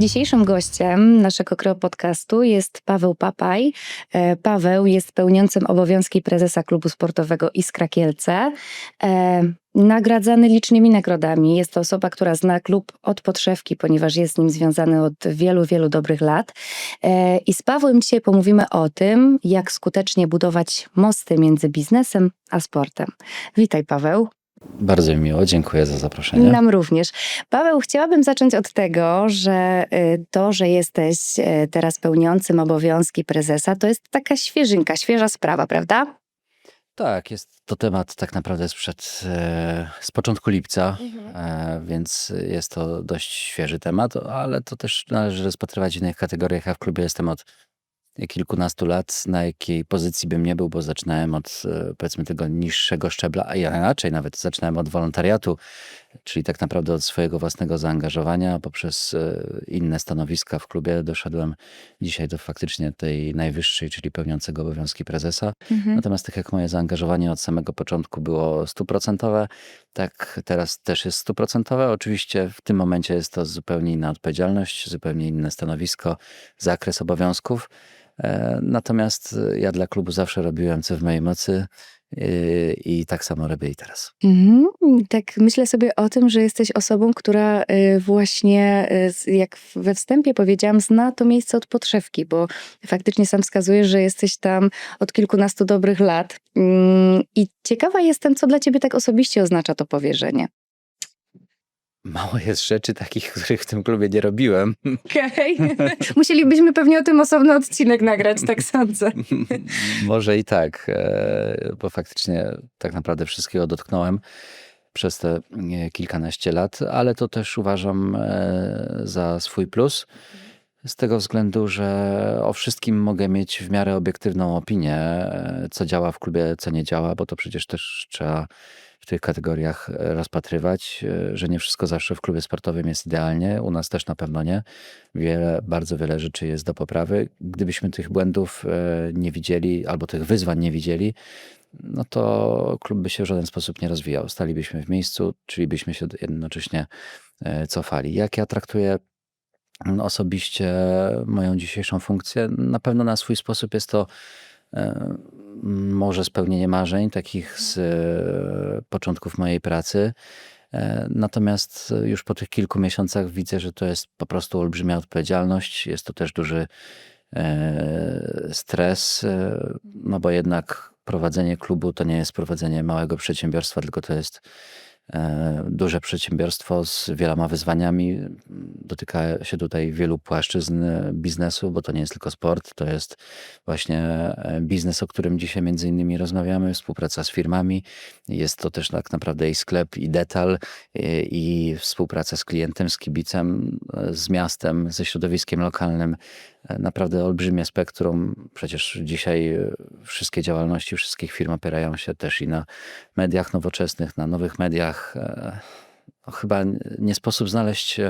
Dzisiejszym gościem naszego Kreo Podcastu jest Paweł Papaj. E, Paweł jest pełniącym obowiązki prezesa klubu sportowego Iskra Kielce. E, Nagradzany licznymi nagrodami. Jest to osoba, która zna klub od podszewki, ponieważ jest z nim związany od wielu, wielu dobrych lat. E, I z Pawłem dzisiaj pomówimy o tym, jak skutecznie budować mosty między biznesem a sportem. Witaj, Paweł. Bardzo mi miło, dziękuję za zaproszenie. Nam również. Paweł, chciałabym zacząć od tego, że y, to, że jesteś y, teraz pełniącym obowiązki prezesa, to jest taka świeżynka, świeża sprawa, prawda? Tak, jest to temat tak naprawdę sprzed, e, z początku lipca, e, więc jest to dość świeży temat, ale to też należy rozpatrywać w innych kategoriach. Ja w klubie jestem od kilkunastu lat, na jakiej pozycji bym nie był, bo zaczynałem od e, powiedzmy tego niższego szczebla, a ja inaczej nawet zaczynałem od wolontariatu, czyli tak naprawdę od swojego własnego zaangażowania, poprzez e, inne stanowiska w klubie doszedłem dzisiaj do faktycznie tej najwyższej, czyli pełniącego obowiązki prezesa. Mhm. Natomiast tak jak moje zaangażowanie od samego początku było stuprocentowe, tak teraz też jest stuprocentowe. Oczywiście w tym momencie jest to zupełnie inna odpowiedzialność, zupełnie inne stanowisko, zakres obowiązków. E, Natomiast ja dla klubu zawsze robiłem co w mojej mocy i tak samo robię i teraz. Mhm. Tak myślę sobie o tym, że jesteś osobą, która y, właśnie, y, jak we wstępie powiedziałam, zna to miejsce od podszewki, bo faktycznie sam wskazujesz, że jesteś tam od kilkunastu dobrych lat. Mm, I ciekawa jestem, co dla ciebie tak osobiście oznacza to powierzenie. Mało jest rzeczy takich, których w tym klubie nie robiłem. Okej. Musielibyśmy pewnie o tym osobny odcinek nagrać, tak sądzę. Może i tak, e, bo faktycznie tak naprawdę wszystkiego dotknąłem przez te e, kilkanaście lat, ale to też uważam e, za swój plus. Z tego względu, że o wszystkim mogę mieć w miarę obiektywną opinię, co działa w klubie, co nie działa, bo to przecież też trzeba w tych kategoriach e, rozpatrywać, e, że nie wszystko zawsze w klubie sportowym jest idealnie. U nas też na pewno nie. Wiele, bardzo wiele rzeczy jest do poprawy. Gdybyśmy tych błędów e, nie widzieli, albo tych wyzwań nie widzieli, no to klub by się w żaden sposób nie rozwijał. Stalibyśmy w miejscu, czyli byśmy się jednocześnie cofali. Jak ja traktuję osobiście moją dzisiejszą funkcję? Na pewno na swój sposób jest to e, może spełnienie marzeń, takich z e, początków mojej pracy. E, Natomiast już po tych kilku miesiącach widzę, że to jest po prostu olbrzymia odpowiedzialność. Jest to też duży stres, no bo jednak prowadzenie klubu to nie jest prowadzenie małego przedsiębiorstwa, tylko to jest duże przedsiębiorstwo z wieloma wyzwaniami. Dotyka się tutaj wielu płaszczyzn biznesu, bo to nie jest tylko sport, to jest właśnie e, biznes, o którym dzisiaj między innymi rozmawiamy, współpraca z firmami. Jest to też tak naprawdę i sklep, i detal, i, współpraca z klientem, z kibicem, e, z miastem, ze środowiskiem lokalnym. E, Naprawdę olbrzymie spektrum. Przecież dzisiaj e, wszystkie działalności wszystkich firm opierają się też i na mediach nowoczesnych, na nowych mediach. E, No, chyba nie sposób znaleźć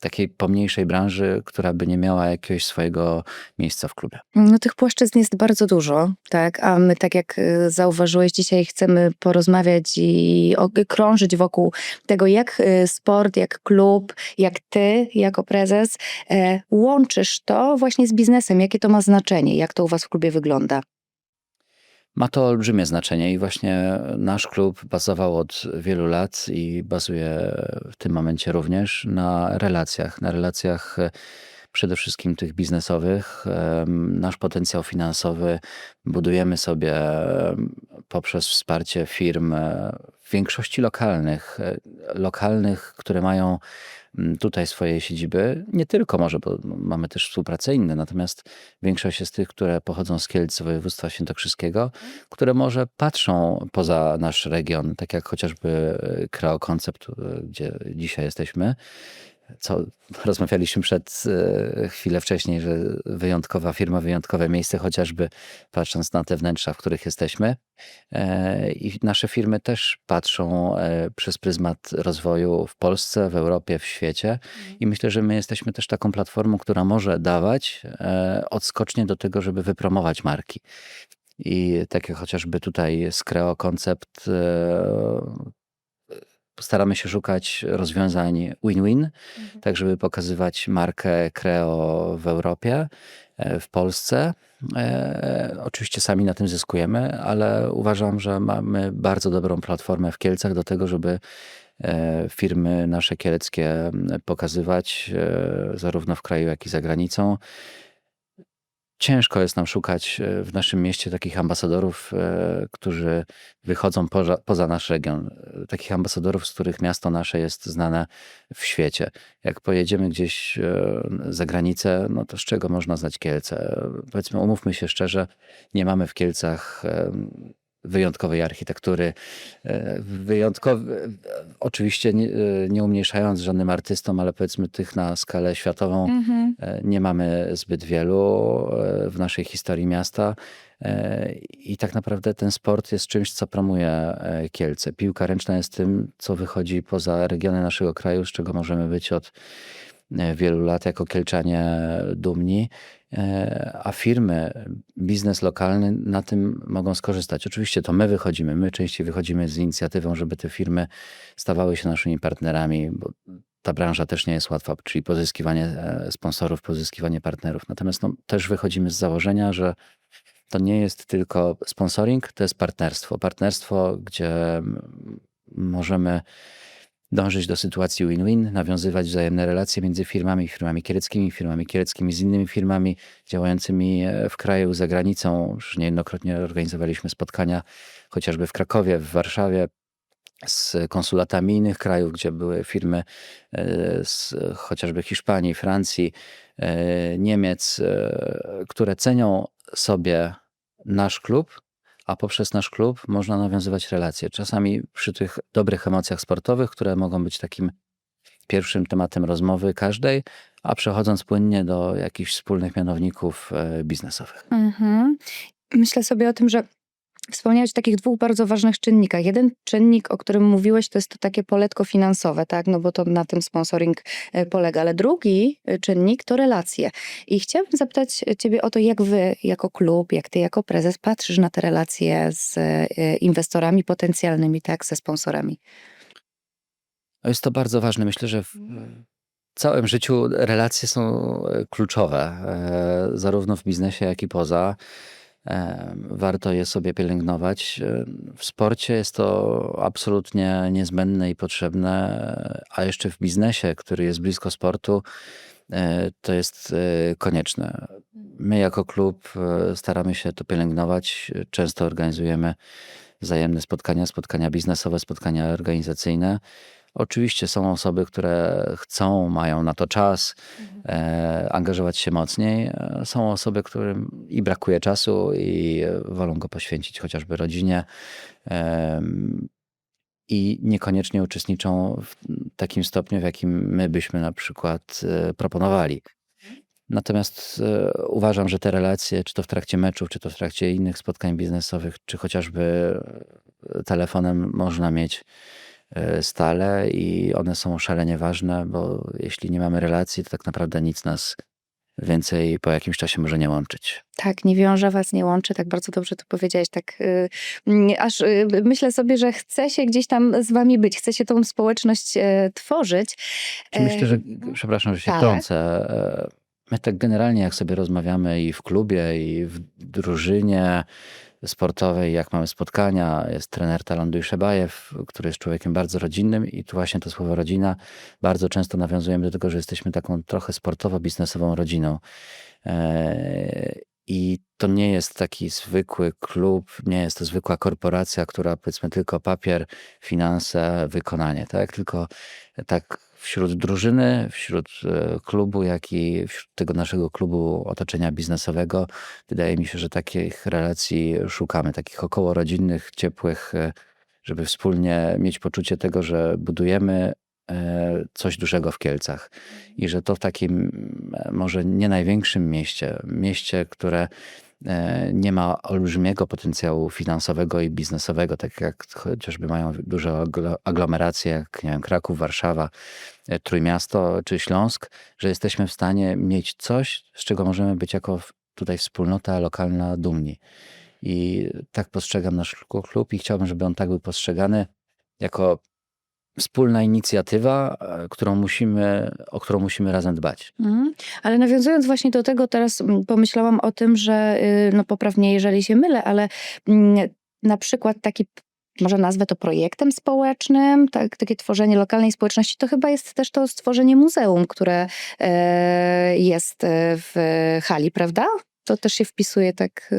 takiej pomniejszej branży, która by nie miała jakiegoś swojego miejsca w klubie. No tych płaszczyzn jest bardzo dużo, tak, a my tak jak y, zauważyłeś dzisiaj chcemy porozmawiać i krążyć wokół tego, jak y, sport, jak klub, jak ty jako prezes e, łączysz to właśnie z biznesem, jakie to ma znaczenie, jak to u was w klubie wygląda. Ma to olbrzymie znaczenie i właśnie nasz klub bazował od wielu lat i bazuje w tym momencie również na relacjach, na relacjach e, przede wszystkim tych biznesowych. Em, Nasz potencjał finansowy budujemy sobie em, poprzez wsparcie firm e, w większości lokalnych, e, lokalnych, które mają tutaj swoje siedziby. Nie tylko może, bo mamy też współpracę inne, natomiast większość jest tych, które pochodzą z Kielc, województwa świętokrzyskiego, które może patrzą poza nasz region, tak jak chociażby e, Kreo Koncept, e, gdzie dzisiaj jesteśmy. Co rozmawialiśmy przed e, chwilę wcześniej, że wyjątkowa firma, wyjątkowe miejsce, chociażby patrząc na te wnętrza, w których jesteśmy. E, I nasze firmy też patrzą e, przez pryzmat rozwoju w Polsce, w Europie, w świecie. I myślę, że my jesteśmy też taką platformą, która może dawać odskocznie do tego, żeby wypromować marki. I tak jak chociażby tutaj z Creo Koncept, staramy się szukać rozwiązań win-win, tak żeby pokazywać markę Creo w Europie, e, w Polsce. E, Oczywiście sami na tym zyskujemy, ale uważam, że mamy bardzo dobrą platformę w Kielcach do tego, żeby e, firmy nasze kieleckie pokazywać zarówno w kraju, jak i za granicą. Ciężko jest nam szukać e, w naszym mieście takich ambasadorów, e, którzy wychodzą poza, poza nasz region. E, Takich ambasadorów, z których miasto nasze jest znane w świecie. Jak pojedziemy gdzieś za granicę, no to z czego można znać Kielce? Powiedzmy, umówmy się szczerze, nie mamy w Kielcach wyjątkowej architektury. E, Wyjątkowy, oczywiście nie, e, nie umniejszając żadnym artystom, ale powiedzmy tych na skalę światową Mhm. E, Nie mamy zbyt wielu e, w naszej historii miasta. E, I tak naprawdę ten sport jest czymś, co promuje e, Kielce. Piłka ręczna jest tym, co wychodzi poza regiony naszego kraju, z czego możemy być od e, wielu lat jako Kielczanie dumni. E, A firmy, biznes lokalny na tym mogą skorzystać. Oczywiście to my wychodzimy, my częściej wychodzimy z inicjatywą, żeby te firmy stawały się naszymi partnerami, bo ta branża też nie jest łatwa, czyli pozyskiwanie e, sponsorów, pozyskiwanie partnerów. Natomiast no, też wychodzimy z założenia, że to nie jest tylko sponsoring, to jest partnerstwo. Partnerstwo, gdzie mm, możemy dążyć do sytuacji win-win, nawiązywać wzajemne relacje między firmami, firmami kiereckimi, firmami kiereckimi z innymi firmami działającymi e, w kraju, za granicą. Już niejednokrotnie organizowaliśmy spotkania chociażby w Krakowie, w Warszawie, z konsulatami innych krajów, gdzie były firmy e, z chociażby Hiszpanii, Francji, e, Niemiec, które cenią sobie nasz klub, a poprzez nasz klub można nawiązywać relacje. Czasami przy tych dobrych emocjach sportowych, które mogą być takim pierwszym tematem rozmowy każdej, a przechodząc płynnie do jakichś wspólnych mianowników e, biznesowych. Mhm. Myślę sobie o tym, że wspomniałeś o takich dwóch bardzo ważnych czynnikach. Jeden czynnik, o którym mówiłeś, to jest to takie poletko finansowe, tak? No bo to na tym sponsoring e, polega. Ale drugi e, czynnik to relacje. I chciałabym zapytać ciebie o to, jak wy jako klub, jak ty jako prezes patrzysz na te relacje z e, inwestorami potencjalnymi, tak? Ze sponsorami. Jest to bardzo ważne. Myślę, że w całym życiu relacje są e, kluczowe, e, zarówno w biznesie, jak i poza. Warto je sobie pielęgnować. W sporcie jest to absolutnie niezbędne i potrzebne, a jeszcze w biznesie, który jest blisko sportu, e, to jest e, konieczne. My jako klub e, staramy się to pielęgnować. Często organizujemy wzajemne spotkania, spotkania biznesowe, spotkania organizacyjne. Oczywiście są osoby, które chcą, mają na to czas, e, angażować się mocniej. E, Są osoby, którym i brakuje czasu i e, wolą go poświęcić chociażby rodzinie. Em, I niekoniecznie uczestniczą w takim stopniu, w jakim my byśmy na przykład e, proponowali. Natomiast e, uważam, że te relacje, czy to w trakcie meczów, czy to w trakcie innych spotkań biznesowych, czy chociażby e, telefonem można mieć e, stale i one są szalenie ważne, bo jeśli nie mamy relacji, to tak naprawdę nic nas więcej po jakimś czasie może nie łączyć. Tak, nie wiąże was, nie łączy, tak bardzo dobrze to powiedziałeś, tak y, mm, aż y, myślę sobie, że chce się gdzieś tam z wami być, chce się tą społeczność e, tworzyć. Myślę, że, E, przepraszam, że się tak. wtrącę, e, my tak generalnie jak sobie rozmawiamy i w klubie, i w drużynie sportowej, jak mamy spotkania, jest trener Talanduj Szebajew, który jest człowiekiem bardzo rodzinnym i tu właśnie to słowo rodzina bardzo często nawiązujemy do tego, że jesteśmy taką trochę sportowo-biznesową rodziną. E, I to nie jest taki zwykły klub, nie jest to zwykła korporacja, która powiedzmy tylko papier, finanse, wykonanie, tak? Tylko tak wśród drużyny, wśród e, klubu, jak i wśród tego naszego klubu otoczenia biznesowego, wydaje mi się, że takich relacji szukamy, takich około rodzinnych, ciepłych, e, żeby wspólnie mieć poczucie tego, że budujemy e, coś dużego w Kielcach. I że to w takim może nie największym mieście, mieście, które nie ma olbrzymiego potencjału finansowego i biznesowego, tak jak chociażby mają duże aglo- aglomeracje, jak nie wiem, Kraków, Warszawa, e, Trójmiasto czy Śląsk, że jesteśmy w stanie mieć coś, z czego możemy być jako tutaj wspólnota lokalna dumni. I tak postrzegam nasz klub i chciałbym, żeby on tak był postrzegany jako wspólna inicjatywa, e, którą musimy, o którą musimy razem dbać. Mhm. Ale nawiązując właśnie do tego, teraz mm, pomyślałam o tym, że y, no poprawnie, jeżeli się mylę, ale mm, na przykład taki, może nazwę to projektem społecznym, tak, takie tworzenie lokalnej społeczności, to chyba jest też to stworzenie muzeum, które e, jest e, w hali, prawda? To też się wpisuje tak.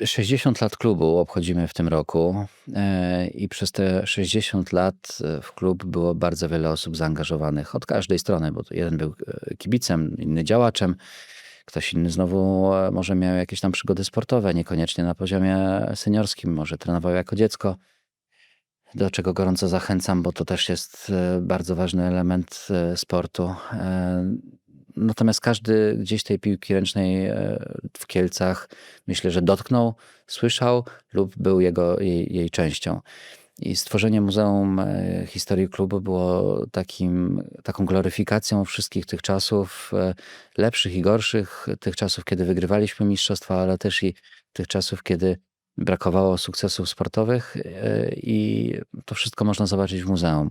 Y, 60 lat klubu obchodzimy w tym roku e, i przez te 60 lat e, w klub było bardzo wiele osób zaangażowanych od każdej strony, bo jeden był e, kibicem, inny działaczem, ktoś inny znowu może miał jakieś tam przygody sportowe, niekoniecznie na poziomie seniorskim, może trenował jako dziecko, do czego gorąco zachęcam, bo to też jest bardzo ważny element sportu. Natomiast każdy gdzieś tej piłki ręcznej e, w Kielcach myślę, że dotknął, słyszał lub był jego, jej, jej częścią. I stworzenie Muzeum e, Historii Klubu było takim, taką gloryfikacją wszystkich tych czasów, e, lepszych i gorszych, tych czasów, kiedy wygrywaliśmy mistrzostwa, ale też i tych czasów, kiedy brakowało sukcesów sportowych i to wszystko można zobaczyć w muzeum.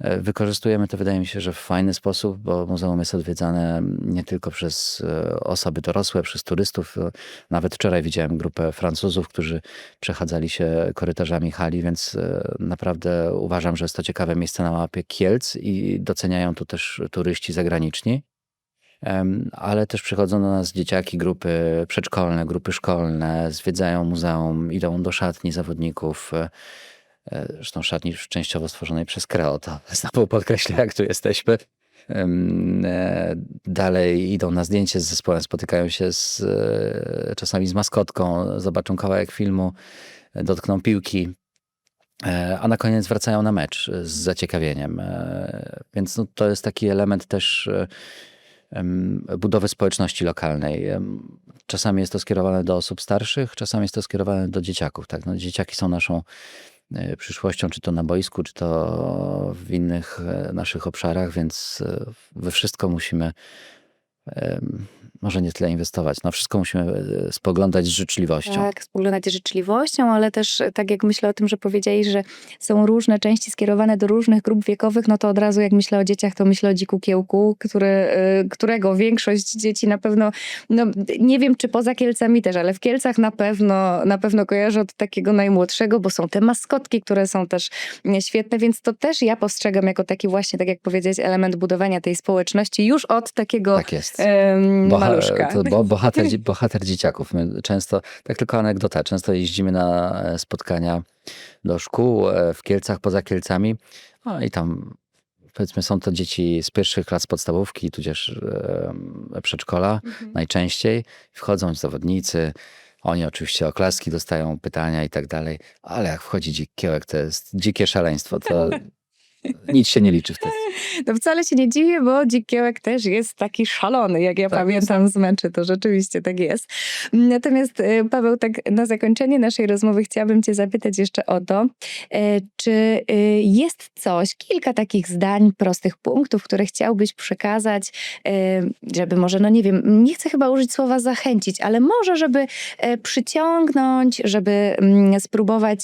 E, Wykorzystujemy to, wydaje mi się, że w fajny sposób, bo muzeum jest odwiedzane nie tylko przez e, osoby dorosłe, przez turystów. E, Nawet wczoraj widziałem grupę Francuzów, którzy przechadzali się korytarzami hali, więc naprawdę uważam, że jest to ciekawe miejsce na mapie Kielc i doceniają tu też turyści zagraniczni. Ale też przychodzą do nas dzieciaki, grupy przedszkolne, grupy szkolne, zwiedzają muzeum, idą do szatni zawodników. Zresztą szatni częściowo stworzonej przez Kreo, to znowu podkreślę, jak tu jesteśmy. E, Dalej idą na zdjęcie z zespołem, spotykają się z, e, czasami z maskotką, zobaczą kawałek filmu, e, dotkną piłki, a na koniec wracają na mecz z zaciekawieniem. Więc no, to jest taki element też budowy społeczności lokalnej. Czasami jest to skierowane do osób starszych, czasami jest to skierowane do dzieciaków. Tak? No, dzieciaki są naszą przyszłością, czy to na boisku, czy to w innych e, naszych obszarach, więc e, we wszystko musimy może nie tyle inwestować, no wszystko musimy e, spoglądać z życzliwością. Tak, spoglądać z życzliwością, ale też e, tak jak myślę o tym, że powiedzieli, że są różne części skierowane do różnych grup wiekowych, no to od razu jak myślę o dzieciach, to myślę o dziku kiełku, który, e, którego większość dzieci na pewno, no nie wiem czy poza Kielcami też, ale w Kielcach na pewno, na pewno kojarzę od takiego najmłodszego, bo są te maskotki, które są też e, świetne, więc to też ja postrzegam jako taki właśnie, tak jak powiedziałeś, element budowania tej społeczności już od takiego Tak jest. em, Maluszka. to bo, bohater, bohater dzieciaków. My często, tak tylko anegdota, często jeździmy na e, spotkania do szkół e, w Kielcach, poza Kielcami. No i tam powiedzmy są to dzieci z pierwszych klas podstawówki, tudzież e, przedszkola Mhm. najczęściej. Wchodzą zawodnicy, oni oczywiście oklaski dostają, pytania i tak dalej, ale jak wchodzi dziki kiełek, to jest dzikie szaleństwo. To nic się nie liczy wtedy. No wcale się nie dziwię, bo dzikiełek też jest taki szalony, jak ja Tak pamiętam z meczy, to rzeczywiście tak jest. Natomiast e, Paweł, tak na zakończenie naszej rozmowy chciałabym cię zapytać jeszcze o to, e, czy e, jest coś, kilka takich zdań, prostych punktów, które chciałbyś przekazać, żeby może, no nie wiem, nie chcę chyba użyć słowa zachęcić, ale może, żeby przyciągnąć, żeby mm, spróbować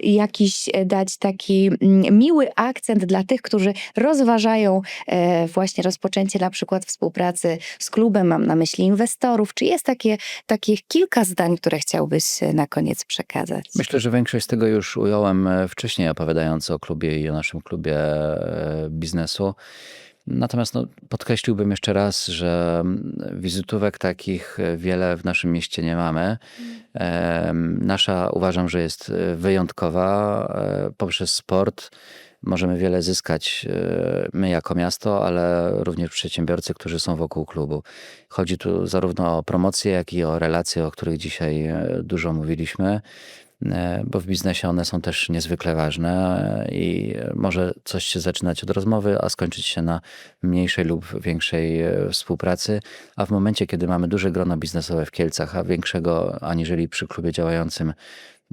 jakiś dać taki mm, miły akcent dla tych, którzy rozważają e, właśnie rozpoczęcie na przykład współpracy z klubem, mam na myśli inwestorów. Czy jest takie, takich kilka zdań, które chciałbyś e, na koniec przekazać? Myślę, że większość z tego już ująłem e, wcześniej, opowiadając o klubie i o naszym klubie biznesu. Natomiast no, podkreśliłbym jeszcze raz, że mm, wizytówek takich wiele w naszym mieście nie mamy. Em, Nasza uważam, że jest wyjątkowa poprzez sport. Możemy wiele zyskać e, my jako miasto, ale również przedsiębiorcy, którzy są wokół klubu. Chodzi tu zarówno o promocję, jak i o relacje, o których dzisiaj e, dużo mówiliśmy, bo w biznesie one są też niezwykle ważne e, i może coś się zaczynać od rozmowy, a skończyć się na mniejszej lub większej e, współpracy. A w momencie, kiedy mamy duże grono biznesowe w Kielcach, a większego aniżeli przy klubie działającym,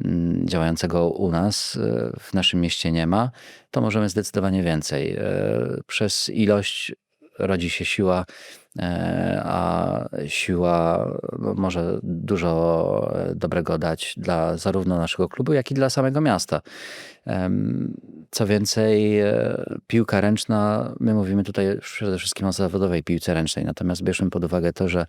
mm, działającego u nas e, w naszym mieście nie ma, to możemy zdecydowanie więcej. E, Przez ilość rodzi się siła, e, a siła może dużo e, dobrego dać dla zarówno naszego klubu, jak i dla samego miasta. Co więcej, e, piłka ręczna, my mówimy tutaj przede wszystkim o zawodowej piłce ręcznej, natomiast bierzmy pod uwagę to, że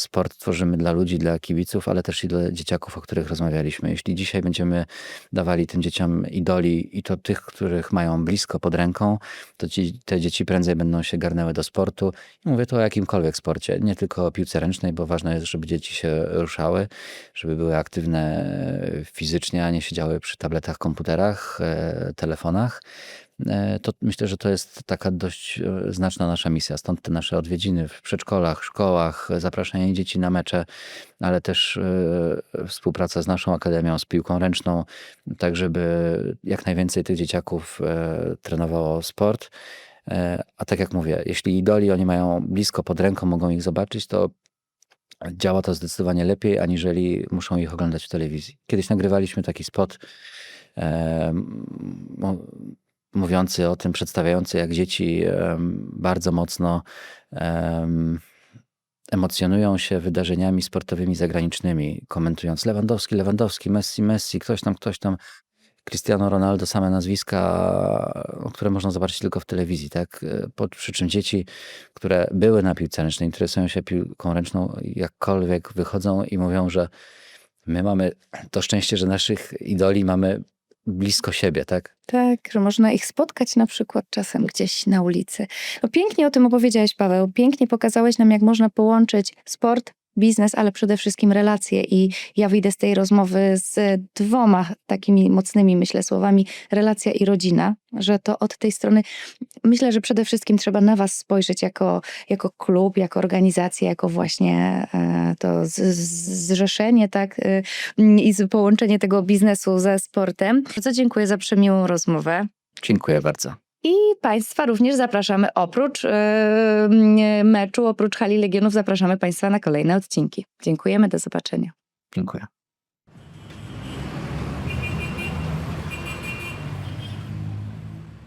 sport tworzymy dla ludzi, dla kibiców, ale też i dla dzieciaków, o których rozmawialiśmy. Jeśli dzisiaj będziemy dawali tym dzieciom idoli i to tych, których mają blisko pod ręką, to ci, te dzieci prędzej będą się garnęły do sportu. I mówię tu o jakimkolwiek sporcie, nie tylko o piłce ręcznej, bo ważne jest, żeby dzieci się ruszały, żeby były aktywne e, fizycznie, a nie siedziały przy tabletach, komputerach, e, telefonach. E, To myślę, że to jest taka dość e, znaczna nasza misja. Stąd te nasze odwiedziny w przedszkolach, szkołach, zapraszanie dzieci na mecze, ale też e, współpraca z naszą akademią, z piłką ręczną, tak żeby jak najwięcej tych dzieciaków trenowało sport. A tak jak mówię, jeśli idoli oni mają blisko pod ręką, mogą ich zobaczyć, to działa to zdecydowanie lepiej, aniżeli muszą ich oglądać w telewizji. Kiedyś nagrywaliśmy taki spot mówiący o tym, przedstawiający jak dzieci bardzo mocno em, emocjonują się wydarzeniami sportowymi zagranicznymi, komentując Lewandowski, Lewandowski, Messi, Messi, ktoś tam, ktoś tam. Cristiano Ronaldo, same nazwiska, które można zobaczyć tylko w telewizji, tak? Po, przy czym dzieci, które były na piłce ręcznej, interesują się piłką ręczną, jakkolwiek wychodzą i mówią, że my mamy to szczęście, że naszych idoli mamy blisko siebie, tak? Tak, że można ich spotkać na przykład czasem gdzieś na ulicy. No pięknie o tym opowiedziałeś, Paweł. Pięknie pokazałeś nam, jak można połączyć sport, biznes, ale przede wszystkim relacje. I ja wyjdę z tej rozmowy z dwoma takimi mocnymi, myślę, słowami relacja i rodzina, że to od tej strony myślę, że przede wszystkim trzeba na was spojrzeć jako, jako klub, jako organizację, jako właśnie e, to z, z, zrzeszenie, tak, e, i połączenie tego biznesu ze sportem. Bardzo dziękuję za przemiłą rozmowę. Dziękuję bardzo. I Państwa również zapraszamy oprócz e, meczu, oprócz Hali Legionów, zapraszamy Państwa na kolejne odcinki. Dziękujemy, do zobaczenia. Dziękuję.